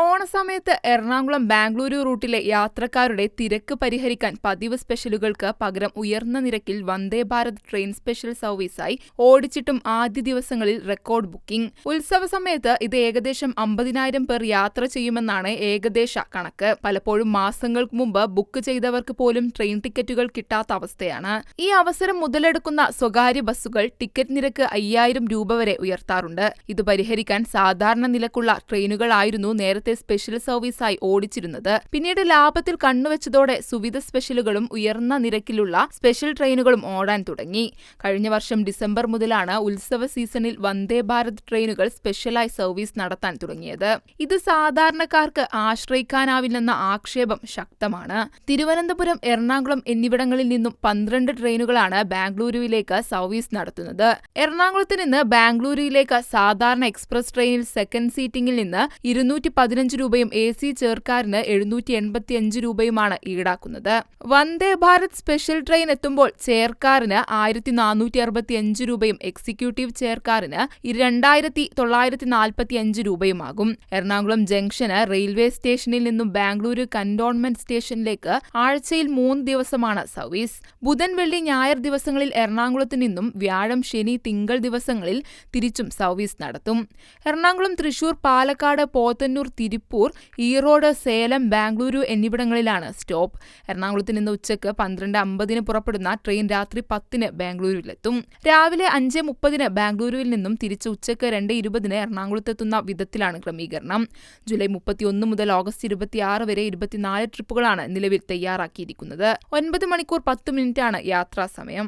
ഓണസമയത്ത് എറണാകുളം ബാംഗ്ലൂരു റൂട്ടിലെ യാത്രക്കാരുടെ തിരക്ക് പരിഹരിക്കാൻ പതിവ് സ്പെഷ്യലുകൾക്ക് പകരം ഉയർന്ന നിരക്കിൽ വന്ദേ ഭാരത് ട്രെയിൻ സ്പെഷ്യൽ സർവീസായി ഓടിച്ചിട്ടും ആദ്യ ദിവസങ്ങളിൽ റെക്കോർഡ് ബുക്കിംഗ്. ഉത്സവ സമയത്ത് ഇത് ഏകദേശം അമ്പതിനായിരം പേർ യാത്ര ചെയ്യുമെന്നാണ് ഏകദേശ കണക്ക്. പലപ്പോഴും മാസങ്ങൾക്ക് മുമ്പ് ബുക്ക് ചെയ്തവർക്ക് പോലും ട്രെയിൻ ടിക്കറ്റുകൾ കിട്ടാത്ത അവസ്ഥയാണ്. ഈ അവസരം മുതലെടുക്കുന്ന സ്വകാര്യ ബസ്സുകൾ ടിക്കറ്റ് നിരക്ക് അയ്യായിരം രൂപ വരെ ഉയർത്താറുണ്ട്. ഇത് പരിഹരിക്കാൻ സാധാരണ നിലക്കുള്ള ട്രെയിനുകളായിരുന്നു നേരത്തെ സ്പെഷ്യൽ സർവീസായി ഓടിച്ചിരുന്നത്. പിന്നീട് ലാഭത്തിൽ കണ്ണുവച്ചതോടെ സുവിധ സ്പെഷ്യലുകളും ഉയർന്ന നിരക്കിലുള്ള സ്പെഷ്യൽ ട്രെയിനുകളും ഓടാൻ തുടങ്ങി. കഴിഞ്ഞ വർഷം ഡിസംബർ മുതലാണ് ഉത്സവ സീസണിൽ വന്ദേ ഭാരത് ട്രെയിനുകൾ സ്പെഷ്യലായി സർവീസ് നടത്താൻ തുടങ്ങിയത്. ഇത് സാധാരണക്കാർക്ക് ആശ്രയിക്കാനാവില്ലെന്ന ആക്ഷേപം ശക്തമാണ്. തിരുവനന്തപുരം എറണാകുളം എന്നിവിടങ്ങളിൽ നിന്നും പന്ത്രണ്ട് ട്രെയിനുകളാണ് ബാംഗ്ലൂരുവിലേക്ക് സർവീസ് നടത്തുന്നത്. എറണാകുളത്ത് നിന്ന് ബാംഗ്ലൂരുവിലേക്ക് സാധാരണ എക്സ്പ്രസ് ട്രെയിനിൽ സെക്കൻഡ് സീറ്റിംഗിൽ നിന്ന് ഇരുന്നൂറ്റി പതിനഞ്ച് രൂപയും എ സി ചെയർക്കാരന് എഴുന്നൂറ്റി എൺപത്തിയഞ്ച് രൂപയുമാണ് ഈടാക്കുന്നത്. വന്ദേ ഭാരത് സ്പെഷ്യൽ ട്രെയിൻ എത്തുമ്പോൾ ചെയർക്കാരന് ആയിരത്തി നാനൂറ്റി അറുപത്തിയഞ്ച് രൂപയും എക്സിക്യൂട്ടീവ് ചെയർക്കാരന് രണ്ടായിരത്തി തൊള്ളായിരത്തി നാൽപ്പത്തി അഞ്ച് രൂപയുമാകും. എറണാകുളം ജംഗ്ഷന് റെയിൽവേ സ്റ്റേഷനിൽ നിന്നും ബാംഗ്ലൂരു കന്റോൺമെന്റ് സ്റ്റേഷനിലേക്ക് ആഴ്ചയിൽ മൂന്ന് ദിവസമാണ് സർവീസ്. ബുധൻ വെള്ളി ഞായർ ദിവസങ്ങളിൽ എറണാകുളത്ത് നിന്നും വ്യാഴം ശനി തിങ്കൾ ദിവസങ്ങളിൽ തിരിച്ചും സർവീസ് നടത്തും. എറണാകുളം തൃശൂർ പാലക്കാട് പോത്തന്നൂർ തിരുപ്പൂർ ഈറോഡ് സേലം ബാംഗ്ലൂരു എന്നിവിടങ്ങളിലാണ് സ്റ്റോപ്പ്. എറണാകുളത്ത് നിന്ന് ഉച്ചയ്ക്ക് പന്ത്രണ്ട് അമ്പതിന് പുറപ്പെടുന്ന ട്രെയിൻ രാത്രി പത്തിന് ബാംഗ്ലൂരിലെത്തും. രാവിലെ അഞ്ച് മുപ്പതിന് ബാംഗ്ലൂരുവിൽ നിന്നും തിരിച്ച് ഉച്ചയ്ക്ക് രണ്ട് ഇരുപതിന് എറണാകുളത്തെത്തുന്ന വിധത്തിലാണ് ക്രമീകരണം. ജൂലൈ മുപ്പത്തിയൊന്ന് മുതൽ ഓഗസ്റ്റ് ഇരുപത്തിയാറ് വരെ ഇരുപത്തിനാല് ട്രിപ്പുകളാണ് നിലവിൽ തയ്യാറാക്കിയിരിക്കുന്നത്. ഒൻപത് മണിക്കൂർ പത്ത് മിനിറ്റാണ് യാത്രാ സമയം.